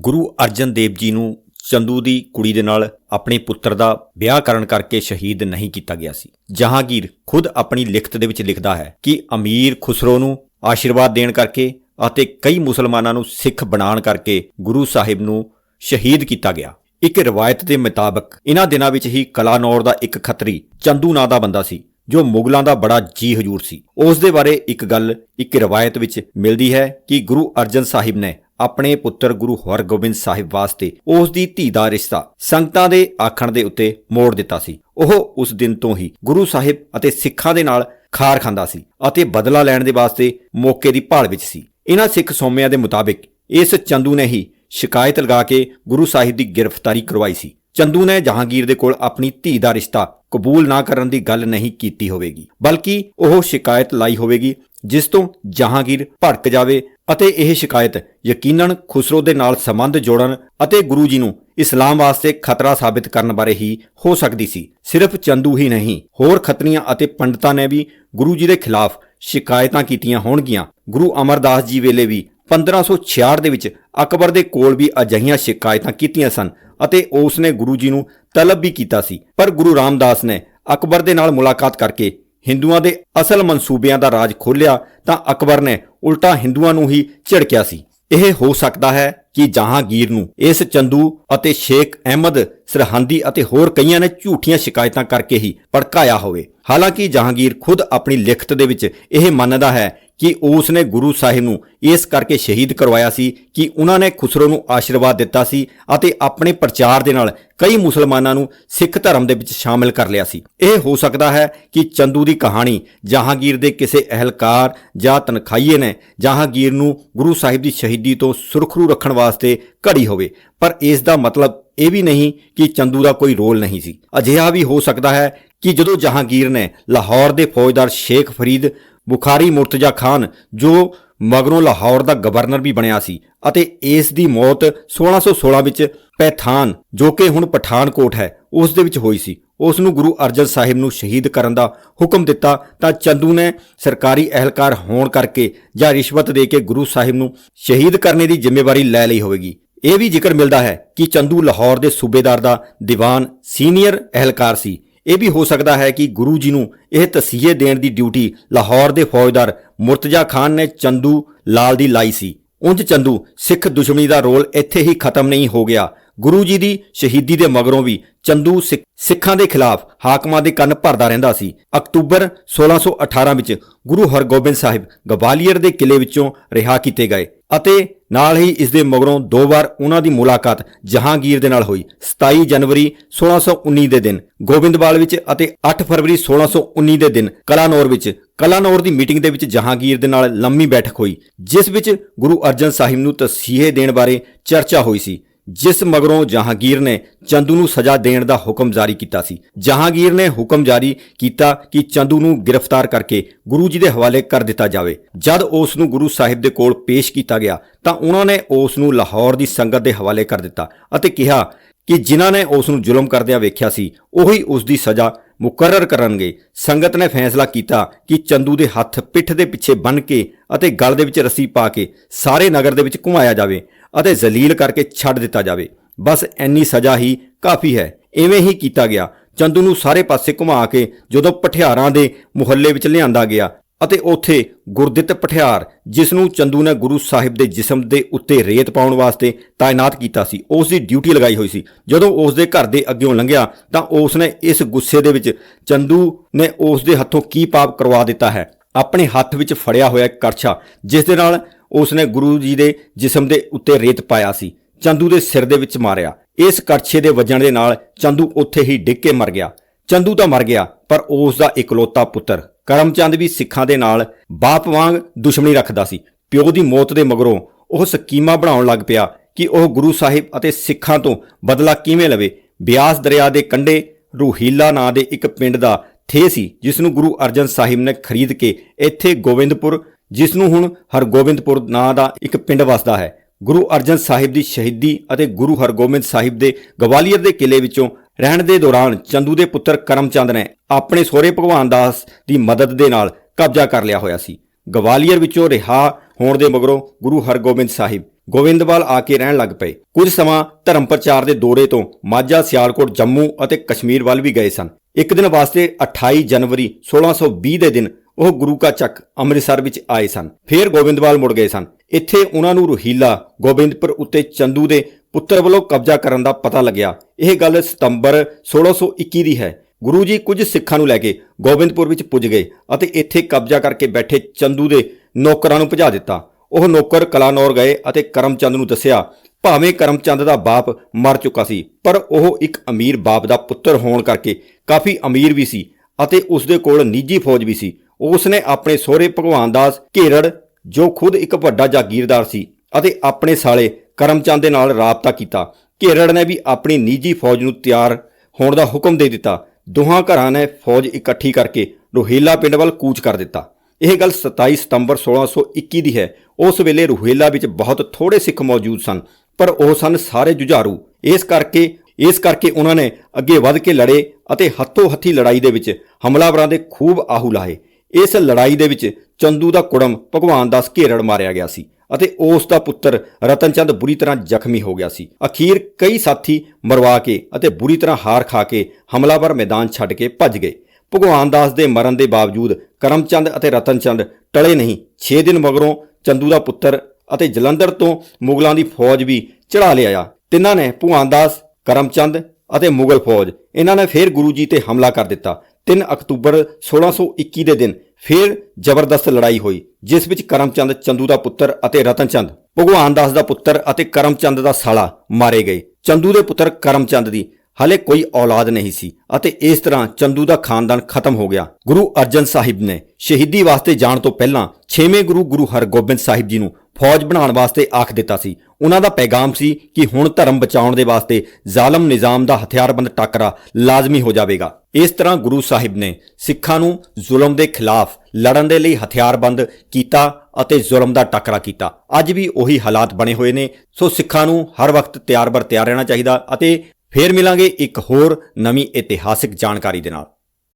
ਗੁਰੂ ਅਰਜਨ ਦੇਵ ਜੀ ਨੂੰ ਚੰਦੂ ਦੀ ਕੁੜੀ ਦੇ ਨਾਲ ਆਪਣੇ ਪੁੱਤਰ ਦਾ ਵਿਆਹ ਕਰਨ ਕਰਕੇ ਸ਼ਹੀਦ ਨਹੀਂ ਕੀਤਾ ਗਿਆ ਸੀ। ਜਹਾਂਗੀਰ ਖੁਦ ਆਪਣੀ ਲਿਖਤ ਦੇ ਵਿੱਚ ਲਿਖਦਾ ਹੈ ਕਿ ਅਮੀਰ ਖੁਸਰੋ ਨੂੰ ਆਸ਼ੀਰਵਾਦ ਦੇਣ ਕਰਕੇ ਅਤੇ ਕਈ ਮੁਸਲਮਾਨਾਂ ਨੂੰ ਸਿੱਖ ਬਣਾਉਣ ਕਰਕੇ ਗੁਰੂ ਸਾਹਿਬ ਨੂੰ ਸ਼ਹੀਦ ਕੀਤਾ ਗਿਆ। ਇੱਕ ਰਵਾਇਤ ਦੇ ਮੁਤਾਬਕ ਇਹਨਾਂ ਦਿਨਾਂ ਵਿੱਚ ਹੀ ਕਲਾਨੌਰ ਦਾ ਇੱਕ ਖੱਤਰੀ ਚੰਦੂ ਨਾਂ ਦਾ ਬੰਦਾ ਸੀ, ਜੋ ਮੁਗਲਾਂ ਦਾ ਬੜਾ ਜੀ ਹਜੂਰ ਸੀ। ਉਸ ਦੇ ਬਾਰੇ ਇੱਕ ਗੱਲ ਇੱਕ ਰਵਾਇਤ ਵਿੱਚ ਮਿਲਦੀ ਹੈ ਕਿ ਗੁਰੂ ਅਰਜਨ ਸਾਹਿਬ ਨੇ ਆਪਣੇ ਪੁੱਤਰ ਗੁਰੂ ਹਰਗੋਬਿੰਦ ਸਾਹਿਬ ਵਾਸਤੇ ਉਸ ਦੀ ਧੀ ਦਾ ਰਿਸ਼ਤਾ ਸੰਗਤਾਂ ਦੇ ਆਖਣ ਦੇ ਉੱਤੇ ਮੋੜ ਦਿੱਤਾ ਸੀ। ਉਹ ਉਸ ਦਿਨ ਤੋਂ ਹੀ ਗੁਰੂ ਸਾਹਿਬ ਅਤੇ ਸਿੱਖਾਂ ਦੇ ਨਾਲ ਖਾਰ ਖਾਂਦਾ ਸੀ ਅਤੇ ਬਦਲਾ ਲੈਣ ਦੇ ਵਾਸਤੇ ਮੌਕੇ ਦੀ ਭਾਲ ਵਿੱਚ ਸੀ। ਇਹਨਾਂ ਸਿੱਖ ਸੌਮਿਆਂ ਦੇ ਮੁਤਾਬਿਕ ਇਸ ਚੰਦੂ ਨੇ ਹੀ ਸ਼ਿਕਾਇਤ ਲਗਾ ਕੇ ਗੁਰੂ ਸਾਹਿਬ ਦੀ ਗ੍ਰਿਫਤਾਰੀ ਕਰਵਾਈ ਸੀ। ਚੰਦੂ ਨੇ ਜਹਾਂਗੀਰ ਦੇ ਕੋਲ ਆਪਣੀ ਧੀ ਦਾ ਰਿਸ਼ਤਾ ਕਬੂਲ ਨਾ ਕਰਨ ਦੀ ਗੱਲ ਨਹੀਂ ਕੀਤੀ ਹੋਵੇਗੀ, ਬਲਕਿ ਉਹ ਸ਼ਿਕਾਇਤ ਲਾਈ ਹੋਵੇਗੀ ਜਿਸ ਤੋਂ ਜਹਾਂਗੀਰ ਭੜਕ ਜਾਵੇ ਅਤੇ ਇਹ ਸ਼ਿਕਾਇਤ ਯਕੀਨਨ ਖੁਸਰੋ ਦੇ ਨਾਲ ਸੰਬੰਧ ਜੋੜਨ ਅਤੇ ਗੁਰੂ ਜੀ ਨੂੰ ਇਸਲਾਮ ਵਾਸਤੇ ਖਤਰਾ ਸਾਬਿਤ ਕਰਨ ਬਾਰੇ ਹੀ ਹੋ ਸਕਦੀ ਸੀ। ਸਿਰਫ ਚੰਦੂ ਹੀ ਨਹੀਂ, ਹੋਰ ਖੱਤਰੀਆਂ ਅਤੇ ਪੰਡਤਾਂ ਨੇ ਵੀ ਗੁਰੂ ਜੀ ਦੇ ਖਿਲਾਫ ਸ਼ਿਕਾਇਤਾਂ ਕੀਤੀਆਂ ਹੋਣਗੀਆਂ। ਗੁਰੂ ਅਮਰਦਾਸ ਜੀ ਵੇਲੇ ਵੀ 1566 ਦੇ ਵਿੱਚ ਅਕਬਰ ਦੇ ਕੋਲ ਵੀ ਅਜਿਹੀਆਂ ਸ਼ਿਕਾਇਤਾਂ ਕੀਤੀਆਂ ਸਨ ਅਤੇ ਉਸ ਨੇ ਗੁਰੂ ਜੀ ਨੂੰ ਤਲਬ ਵੀ ਕੀਤਾ ਸੀ। ਪਰ ਗੁਰੂ ਰਾਮਦਾਸ ਨੇ ਅਕਬਰ ਦੇ ਨਾਲ ਮੁਲਾਕਾਤ ਕਰਕੇ ਹਿੰਦੂਆਂ ਦੇ ਅਸਲ ਮਨਸੂਬਿਆਂ ਦਾ ਰਾਜ ਖੋਲ੍ਹਿਆ ਤਾਂ ਅਕਬਰ ਨੇ ਉਲਟਾ ਹਿੰਦੂਆਂ ਨੂੰ ਹੀ ਝਿੜਕਿਆ ਸੀ। ਇਹ ਹੋ ਸਕਦਾ ਹੈ ਕਿ ਜਹਾਂਗੀਰ ਨੂੰ ਇਸ ਚੰਦੂ ਅਤੇ ਸ਼ੇਖ ਅਹਿਮਦ, ਸਰਹੰਦੀ ਅਤੇ ਹੋਰ ਕਈਆਂ ਨੇ ਝੂਠੀਆਂ ਸ਼ਿਕਾਇਤਾਂ ਕਰਕੇ ਹੀ ਭੜਕਾਇਆ ਹੋਵੇ। ਹਾਲਾਂਕਿ ਜਹਾਂਗੀਰ ਖੁਦ ਆਪਣੀ ਲਿਖਤ ਦੇ ਵਿੱਚ ਇਹ ਮੰਨਦਾ ਹੈ ਕਿ ਉਸ ਨੇ ਗੁਰੂ ਸਾਹਿਬ ਨੂੰ ਇਸ ਕਰਕੇ ਸ਼ਹੀਦ ਕਰਵਾਇਆ ਸੀ ਕਿ ਉਹਨਾਂ ਨੇ ਖੁਸਰੋ ਨੂੰ ਆਸ਼ੀਰਵਾਦ ਦਿੱਤਾ ਸੀ ਅਤੇ ਆਪਣੇ ਪ੍ਰਚਾਰ ਦੇ ਨਾਲ ਕਈ ਮੁਸਲਮਾਨਾਂ ਨੂੰ ਸਿੱਖ ਧਰਮ ਦੇ ਵਿੱਚ ਸ਼ਾਮਿਲ ਕਰ ਲਿਆ ਸੀ। ਇਹ ਹੋ ਸਕਦਾ ਹੈ ਕਿ ਚੰਦੂ ਦੀ ਕਹਾਣੀ ਜਹਾਂਗੀਰ ਦੇ ਕਿਸੇ ਅਹਿਲਕਾਰ ਜਾਂ ਤਨਖਾਹੀਏ ਨੇ ਜਹਾਂਗੀਰ ਨੂੰ ਗੁਰੂ ਸਾਹਿਬ ਦੀ ਸ਼ਹੀਦੀ ਤੋਂ ਸੁਰਖਰੂ ਰੱਖਣ ਵਾਸਤੇ ਘੜੀ ਹੋਵੇ, ਪਰ ਇਸ ਦਾ ਮਤਲਬ ਇਹ ਵੀ ਨਹੀਂ ਕਿ ਚੰਦੂ ਦਾ ਕੋਈ ਰੋਲ ਨਹੀਂ ਸੀ। ਅਜਿਹਾ ਵੀ ਹੋ ਸਕਦਾ ਹੈ ਕਿ ਜਦੋਂ ਜਹਾਂਗੀਰ ਨੇ ਲਾਹੌਰ ਦੇ ਫੌਜਦਾਰ ਸ਼ੇਖ ਫਰੀਦ ਬੁਖਾਰੀ ਮੁਰਤਜ਼ਾ ਖਾਨ, ਜੋ ਮਗਰੋਂ ਲਾਹੌਰ ਦਾ ਗਵਰਨਰ ਵੀ ਬਣਿਆ ਸੀ ਅਤੇ ਇਸ ਦੀ ਮੌਤ 1616 ਵਿੱਚ ਪੈਥਾਨ, ਜੋ ਕਿ ਹੁਣ ਪਠਾਨਕੋਟ ਹੈ, ਉਸ ਦੇ ਵਿੱਚ ਹੋਈ ਸੀ। ਉਸ ਨੂੰ ਗੁਰੂ ਅਰਜਨ ਸਾਹਿਬ ਨੂੰ ਸ਼ਹੀਦ ਕਰਨ ਦਾ ਹੁਕਮ ਦਿੱਤਾ ਤਾਂ ਚੰਦੂ ਨੇ ਸਰਕਾਰੀ ਅਹਿਲਕਾਰ ਹੋਣ ਕਰਕੇ ਜਾਂ ਰਿਸ਼ਵਤ ਦੇ ਕੇ ਗੁਰੂ ਸਾਹਿਬ ਨੂੰ ਸ਼ਹੀਦ ਕਰਨੇ ਦੀ ਜ਼ਿੰਮੇਵਾਰੀ ਲੈ ਲਈ ਹੋਵੇਗੀ। ਇਹ ਵੀ ਜ਼ਿਕਰ ਮਿਲਦਾ ਹੈ ਕਿ ਚੰਦੂ ਲਾਹੌਰ ਦੇ ਸੂਬੇਦਾਰ ਦਾ ਦੀਵਾਨ ਸੀਨੀਅਰ ਅਹਿਲਕਾਰ ਸੀ। ਇਹ ਵੀ ਹੋ ਸਕਦਾ ਹੈ ਕਿ ਗੁਰੂ ਜੀ ਨੂੰ ਇਹ ਤਸੀਹੇ ਦੇਣ ਦੀ ਡਿਊਟੀ ਲਾਹੌਰ ਦੇ ਫੌਜਦਾਰ ਮੁਰਤਜ਼ਾ ਖਾਨ ਨੇ ਚੰਦੂ ਲਾਲ ਦੀ ਲਾਈ ਸੀ। ਉਂਝ ਚੰਦੂ ਸਿੱਖ ਦੁਸ਼ਮਣੀ ਦਾ ਰੋਲ ਇੱਥੇ ਹੀ ਖਤਮ ਨਹੀਂ ਹੋ ਗਿਆ। ਗੁਰੂ ਜੀ ਦੀ ਸ਼ਹੀਦੀ ਦੇ ਮਗਰੋਂ ਵੀ ਚੰਦੂ ਸਿੱਖ- ਸਿੱਖਾਂ ਦੇ ਖਿਲਾਫ ਹਾਕਮਾਂ ਦੇ ਕੰਨ ਭਰਦਾ ਰਹਿੰਦਾ ਸੀ। ਅਕਤੂਬਰ 1618 ਵਿੱਚ ਗੁਰੂ ਹਰਗੋਬਿੰਦ ਸਾਹਿਬ ਗਵਾਲੀਅਰ ਦੇ ਕਿਲੇ ਵਿੱਚੋਂ ਰਿਹਾ ਕੀਤੇ ਗਏ ਅਤੇ ਨਾਲ ਹੀ ਇਸ ਦੇ ਮਗਰੋਂ ਦੋ ਵਾਰ ਉਹਨਾਂ ਦੀ ਮੁਲਾਕਾਤ ਜਹਾਂਗੀਰ ਦੇ ਨਾਲ ਹੋਈ। 27 ਜਨਵਰੀ 1619 ਦੇ ਦਿਨ ਗੋਬਿੰਦਵਾਲ ਵਿੱਚ ਅਤੇ 8 ਫਰਵਰੀ 1619 ਦੇ ਦਿਨ ਕਲਾਨੌਰ ਵਿੱਚ ਕਲਾਨੌਰ ਦੀ ਮੀਟਿੰਗ ਦੇ ਵਿੱਚ ਜਹਾਂਗੀਰ ਦੇ ਨਾਲ ਲੰਮੀ ਬੈਠਕ ਹੋਈ, ਜਿਸ ਵਿੱਚ ਗੁਰੂ ਅਰਜਨ ਸਾਹਿਬ ਨੂੰ ਤਸੀਹੇ ਦੇਣ ਬਾਰੇ ਚਰਚਾ ਹੋਈ ਸੀ। ਜਿਸ ਮਗਰੋਂ ਜਹਾਂਗੀਰ ਨੇ ਚੰਦੂ ਨੂੰ ਸਜ਼ਾ ਦੇਣ ਦਾ ਹੁਕਮ ਜਾਰੀ ਕੀਤਾ ਸੀ। ਜਹਾਂਗੀਰ ਨੇ ਹੁਕਮ ਜਾਰੀ ਕੀਤਾ ਕਿ ਚੰਦੂ ਨੂੰ ਗ੍ਰਿਫਤਾਰ ਕਰਕੇ ਗੁਰੂ ਜੀ ਦੇ ਹਵਾਲੇ ਕਰ ਦਿੱਤਾ ਜਾਵੇ। ਜਦ ਉਸ ਨੂੰ ਗੁਰੂ ਸਾਹਿਬ ਦੇ ਕੋਲ ਪੇਸ਼ ਕੀਤਾ ਗਿਆ, ਤਾਂ ਉਹਨਾਂ ਨੇ ਉਸ ਨੂੰ ਲਾਹੌਰ ਦੀ ਸੰਗਤ ਦੇ ਹਵਾਲੇ ਕਰ ਦਿੱਤਾ ਅਤੇ ਕਿਹਾ ਕਿ ਜਿਨ੍ਹਾਂ ਨੇ ਉਸ ਨੂੰ ਜ਼ੁਲਮ ਕਰਦਿਆਂ ਵੇਖਿਆ ਸੀ, ਉਹੀ ਉਸ ਦੀ ਸਜ਼ਾ ਮੁਕਰਰ ਕਰਨਗੇ। ਸੰਗਤ ਨੇ ਫੈਸਲਾ ਕੀਤਾ ਕਿ ਚੰਦੂ ਦੇ ਹੱਥ ਪਿੱਠ ਦੇ ਪਿੱਛੇ ਬੰਨ੍ਹ ਕੇ ਅਤੇ ਗਲ ਦੇ ਵਿੱਚ ਰੱਸੀ ਪਾ ਕੇ ਸਾਰੇ ਨਗਰ ਦੇ ਵਿੱਚ ਘੁਮਾਇਆ ਜਾਵੇ ਅਤੇ ਜ਼ਲੀਲ ਕਰਕੇ ਛੱਡ ਦਿੱਤਾ ਜਾਵੇ। ਬਸ ਇੰਨੀ ਸਜ਼ਾ ਹੀ ਕਾਫੀ ਹੈ। ਐਵੇਂ ਹੀ ਕੀਤਾ ਗਿਆ। ਚੰਦੂ ਨੂੰ ਸਾਰੇ ਪਾਸੇ ਘੁਮਾ ਕੇ ਜਦੋਂ ਪਠਿਆਰਾਂ ਦੇ ਮੁਹੱਲੇ ਵਿੱਚ ਲਿਆਂਦਾ ਗਿਆ ਅਤੇ ਉੱਥੇ ਗੁਰਦਿੱਤ ਪਠਿਆਰ, ਜਿਸ ਨੂੰ ਚੰਦੂ ਨੇ ਗੁਰੂ ਸਾਹਿਬ ਦੇ ਜਿਸਮ ਦੇ ਉੱਤੇ ਰੇਤ ਪਾਉਣ ਵਾਸਤੇ ਤਾਇਨਾਤ ਕੀਤਾ ਸੀ, ਉਸ ਦੀ ਡਿਊਟੀ ਲਗਾਈ ਹੋਈ ਸੀ। ਜਦੋਂ ਉਸ ਦੇ ਘਰ ਦੇ ਅੱਗਿਓਂ ਲੰਘਿਆ, ਤਾਂ ਉਸ ਨੇ ਇਸ ਗੁੱਸੇ ਦੇ ਵਿੱਚ, ਚੰਦੂ ਨੇ ਉਸ ਦੇ ਹੱਥੋਂ ਕੀ ਪਾਪ ਕਰਵਾ ਦਿੱਤਾ ਹੈ? ਆਪਣੇ ਹੱਥ ਵਿੱਚ ਫੜਿਆ ਹੋਇਆ ਇੱਕ ਕਰਛਾ, ਜਿਸ ਦੇ ਨਾਲ ਉਸ ਨੇ ਗੁਰੂ ਜੀ ਦੇ ਜਿਸਮ ਦੇ ਉੱਤੇ ਰੇਤ ਪਾਇਆ ਸੀ, ਚੰਦੂ ਦੇ ਸਿਰ ਦੇ ਵਿੱਚ ਮਾਰਿਆ। ਇਸ ਕਰਛੇ ਦੇ ਵੱਜਣ ਦੇ ਨਾਲ ਚੰਦੂ ਉੱਥੇ ਹੀ ਡਿੱਗ ਕੇ ਮਰ ਗਿਆ। ਚੰਦੂ ਤਾਂ ਮਰ ਗਿਆ, ਪਰ ਉਸ ਦਾ ਇਕਲੌਤਾ ਪੁੱਤਰ ਕਰਮਚੰਦ ਵੀ ਸਿੱਖਾਂ ਦੇ ਨਾਲ ਬਾਪ ਵਾਂਗ ਦੁਸ਼ਮਣੀ ਰੱਖਦਾ ਸੀ। ਪਿਓ ਦੀ ਮੌਤ ਦੇ ਮਗਰੋਂ ਉਹ ਸਕੀਮਾਂ ਬਣਾਉਣ ਲੱਗ ਪਿਆ ਕਿ ਉਹ ਗੁਰੂ ਸਾਹਿਬ ਅਤੇ ਸਿੱਖਾਂ ਤੋਂ ਬਦਲਾ ਕਿਵੇਂ ਲਵੇ। ਬਿਆਸ ਦਰਿਆ ਦੇ ਕੰਢੇ ਰੂਹੀਲਾ ਨਾਂ ਦੇ ਇੱਕ ਪਿੰਡ ਦਾ ਥੇ ਸੀ, ਜਿਸ ਨੂੰ ਗੁਰੂ ਅਰਜਨ ਸਾਹਿਬ ਨੇ ਖਰੀਦ ਕੇ ਇੱਥੇ ਗੋਬਿੰਦਪੁਰ, ਜਿਸ ਨੂੰ ਹੁਣ ਹਰਗੋਬਿੰਦਪੁਰ ਨਾਂ ਦਾ ਇੱਕ ਪਿੰਡ ਵਸਦਾ ਹੈ। ਗੁਰੂ ਅਰਜਨ ਸਾਹਿਬ ਦੀ ਸ਼ਹੀਦੀ ਅਤੇ ਗੁਰੂ ਹਰਗੋਬਿੰਦ ਸਾਹਿਬ ਦੇ ਗਵਾਲੀਅਰ ਦੇ ਕਿਲੇ ਵਿੱਚੋਂ ਰਹਿਣ ਦੇ ਦੌਰਾਨ ਚੰਦੂ ਦੇ ਪੁੱਤਰ ਕਰਮਚੰਦ ਨੇ ਆਪਣੇ ਸਹੁਰੇ ਭਗਵਾਨ ਦਾਸ ਦੀ ਮਦਦ ਦੇ ਨਾਲ ਕਬਜ਼ਾ ਕਰ ਲਿਆ ਹੋਇਆ ਸੀ। ਗਵਾਲੀਅਰ ਵਿੱਚੋਂ ਰਿਹਾ ਹੋਣ ਦੇ ਮਗਰੋਂ ਗੁਰੂ ਹਰਗੋਬਿੰਦ ਸਾਹਿਬ ਗੋਬਿੰਦਵਾਲ ਆ ਕੇ ਰਹਿਣ ਲੱਗ ਪਏ। ਕੁਝ ਸਮਾਂ ਧਰਮ ਪ੍ਰਚਾਰ ਦੇ ਦੌਰੇ ਤੋਂ ਮਾਝਾ, ਸਿਆਲਕੋਟ, ਜੰਮੂ ਅਤੇ ਕਸ਼ਮੀਰ ਵੱਲ ਵੀ ਗਏ ਸਨ। ਇੱਕ ਦਿਨ ਵਾਸਤੇ 28 ਜਨਵਰੀ 1620 ਦੇ ਦਿਨ ਉਹ ਗੁਰੂ ਕਾ ਚੱਕ ਅੰਮ੍ਰਿਤਸਰ ਵਿੱਚ ਆਏ ਸਨ। ਫਿਰ ਗੋਬਿੰਦਵਾਲ ਮੁੜ ਗਏ ਸਨ। ਇੱਥੇ ਉਹਨਾਂ ਨੂੰ ਰੋਹੀਲਾ ਗੋਬਿੰਦਪੁਰ ਉੱਤੇ ਚੰਦੂ ਦੇ ਪੁੱਤਰ ਵੱਲੋਂ ਕਬਜ਼ਾ ਕਰਨ ਦਾ ਪਤਾ ਲੱਗਿਆ। ਇਹ ਗੱਲ ਸਤੰਬਰ 1621 ਦੀ ਹੈ। ਗੁਰੂ ਜੀ ਕੁਝ ਸਿੱਖਾਂ ਨੂੰ ਲੈ ਕੇ ਗੋਬਿੰਦਪੁਰ ਵਿੱਚ ਪੁੱਜ ਗਏ ਅਤੇ ਇੱਥੇ ਕਬਜ਼ਾ ਕਰਕੇ ਬੈਠੇ ਚੰਦੂ ਦੇ ਨੌਕਰਾਂ ਨੂੰ ਭਜਾ ਦਿੱਤਾ। ਉਹ ਨੌਕਰ ਕਲਾਨੌਰ ਗਏ ਅਤੇ ਕਰਮਚੰਦ ਨੂੰ ਦੱਸਿਆ, ਭਾਵੇਂ ਕਰਮਚੰਦ ਦਾ ਬਾਪ ਮਰ ਚੁੱਕਾ ਸੀ, ਪਰ ਉਹ ਇੱਕ ਅਮੀਰ ਬਾਪ ਦਾ ਪੁੱਤਰ ਹੋਣ ਕਰਕੇ ਕਾਫੀ ਅਮੀਰ ਵੀ ਸੀ ਅਤੇ ਉਸ ਦੇ ਕੋਲ ਨਿੱਜੀ ਫੌਜ ਵੀ ਸੀ। ਉਸ ਨੇ ਆਪਣੇ ਸਹੁਰੇ ਭਗਵਾਨ ਦਾਸ ਘੇਰੜ ਜੋ ਖੁਦ ਇੱਕ ਵੱਡਾ ਜਾਗੀਰਦਾਰ ਸੀ ਅਤੇ ਆਪਣੇ ਸਾਲੇ ਕਰਮਚੰਦ ਦੇ ਨਾਲ ਰਾਬਤਾ ਕੀਤਾ। ਘੇਰੜ ਨੇ ਵੀ ਆਪਣੀ ਨਿੱਜੀ ਫੌਜ ਨੂੰ ਤਿਆਰ ਹੋਣ ਦਾ ਹੁਕਮ ਦੇ ਦਿੱਤਾ। ਦੋਹਾਂ ਘਰਾਂ ਨੇ ਫੌਜ ਇਕੱਠੀ ਕਰਕੇ ਰੋਹੀਲਾ ਪਿੰਡ ਵੱਲ ਕੂਚ ਕਰ ਦਿੱਤਾ। ਇਹ ਗੱਲ 27 ਸਤੰਬਰ 1621 ਦੀ ਹੈ। ਉਸ ਵੇਲੇ ਰੋਹੀਲਾ ਵਿੱਚ ਬਹੁਤ ਥੋੜੇ ਸਿੱਖ ਮੌਜੂਦ ਸਨ, ਪਰ ਉਹ ਸਨ ਸਾਰੇ ਜੁਝਾਰੂ। ਇਸ ਕਰਕੇ ਇਸ ਕਰਕੇ ਉਹਨਾਂ ਨੇ ਅੱਗੇ ਵੱਧ ਕੇ ਲੜੇ ਅਤੇ ਹੱਥੋਂ ਹੱਥੀ ਲੜਾਈ ਦੇ ਵਿੱਚ ਹਮਲਾਵਰਾਂ ਦੇ ਖੂਬ ਆਹੂ ਲਾਹੇ ਇਸ ਲੜਾਈ ਦੇ ਵਿੱਚ ਚੰਦੂ ਦਾ ਕੁੜਮ ਭਗਵਾਨ ਦਾਸ ਘੇਰੜ ਮਾਰਿਆ ਗਿਆ ਸੀ ਅਤੇ ਉਸ ਦਾ ਪੁੱਤਰ ਰਤਨਚੰਦ ਬੁਰੀ ਤਰ੍ਹਾਂ ਜ਼ਖਮੀ ਹੋ ਗਿਆ ਸੀ। ਅਖੀਰ ਕਈ ਸਾਥੀ ਮਰਵਾ ਕੇ ਅਤੇ ਬੁਰੀ ਤਰ੍ਹਾਂ ਹਾਰ ਖਾ ਕੇ ਹਮਲਾਵਰ ਮੈਦਾਨ ਛੱਡ ਕੇ ਭੱਜ ਗਏ। ਭਗਵਾਨ ਦਾਸ ਦੇ ਮਰਨ ਦੇ ਬਾਵਜੂਦ ਕਰਮਚੰਦ ਅਤੇ ਰਤਨਚੰਦ ਟਲੇ ਨਹੀਂ। 6 ਦਿਨ ਮਗਰੋਂ ਚੰਦੂ ਦਾ ਪੁੱਤਰ ਅਤੇ ਜਲੰਧਰ ਤੋਂ ਮੁਗਲਾਂ ਦੀ ਫੌਜ ਵੀ ਚੜਾ ਲਿਆਇਆ ਤਿੰਨਾਂ ਨੇ ਭਗਵਾਨ ਦਾਸ, ਕਰਮਚੰਦ ਅਤੇ ਮੁਗਲ ਫੌਜ, ਇਹਨਾਂ ਨੇ ਫਿਰ ਗੁਰੂ ਜੀ ਤੇ ਹਮਲਾ ਕਰ ਦਿੱਤਾ। 3 ਅਕਤੂਬਰ 1621 ਦੇ ਦਿਨ ਫੇਰ ਜ਼ਬਰਦਸਤ ਲੜਾਈ ਹੋਈ, ਜਿਸ ਵਿੱਚ ਕਰਮਚੰਦ ਚੰਦੂ ਦਾ ਪੁੱਤਰ ਅਤੇ ਰਤਨਚੰਦ, ਭਗਵਾਨ ਦਾਸ ਦਾ ਪੁੱਤਰ ਅਤੇ ਕਰਮਚੰਦ ਦਾ ਸਾਲਾ ਮਾਰੇ ਗਏ। ਚੰਦੂ ਦੇ ਪੁੱਤਰ ਕਰਮਚੰਦ ਦੀ ਹਲੇ ਕੋਈ ਔਲਾਦ ਨਹੀਂ ਸੀ ਅਤੇ ਇਸ ਤਰ੍ਹਾਂ ਚੰਦੂ ਦਾ ਖਾਨਦਾਨ ਖਤਮ ਹੋ ਗਿਆ। ਗੁਰੂ ਅਰਜਨ ਸਾਹਿਬ ਨੇ ਸ਼ਹੀਦੀ ਵਾਸਤੇ ਜਾਣ ਤੋਂ ਪਹਿਲਾਂ 6ਵੇਂ ਗੁਰੂ ਗੁਰੂ ਹਰਗੋਬਿੰਦ ਸਾਹਿਬ ਜੀ ਨੂੰ ਫੌਜ ਬਣਾਉਣ ਵਾਸਤੇ ਆਖ ਦਿੱਤਾ ਸੀ। ਉਹਨਾਂ ਦਾ ਪੈਗਾਮ ਸੀ ਕਿ ਹੁਣ ਧਰਮ ਬਚਾਉਣ ਦੇ ਵਾਸਤੇ ਜ਼ਾਲਮ ਨਿਜ਼ਾਮ ਦਾ ਹਥਿਆਰਬੰਦ ਟਾਕਰਾ ਲਾਜ਼ਮੀ ਹੋ ਜਾਵੇਗਾ। ਇਸ ਤਰ੍ਹਾਂ ਗੁਰੂ ਸਾਹਿਬ ਨੇ ਸਿੱਖਾਂ ਨੂੰ ਜ਼ੁਲਮ ਦੇ ਖਿਲਾਫ ਲੜਨ ਦੇ ਲਈ ਹਥਿਆਰਬੰਦ ਕੀਤਾ ਅਤੇ ਜ਼ੁਲਮ ਦਾ ਟਾਕਰਾ ਕੀਤਾ। ਅੱਜ ਵੀ ਉਹੀ ਹਾਲਾਤ ਬਣੇ ਹੋਏ ਨੇ। ਸੋ ਸਿੱਖਾਂ ਨੂੰ ਹਰ ਵਕਤ ਤਿਆਰ ਬਰ ਤਿਆਰ ਰਹਿਣਾ ਚਾਹੀਦਾ ਅਤੇ ਫੇਰ ਮਿਲਾਂਗੇ ਇੱਕ ਹੋਰ ਨਵੀਂ ਇਤਿਹਾਸਿਕ ਜਾਣਕਾਰੀ ਦੇ ਨਾਲ।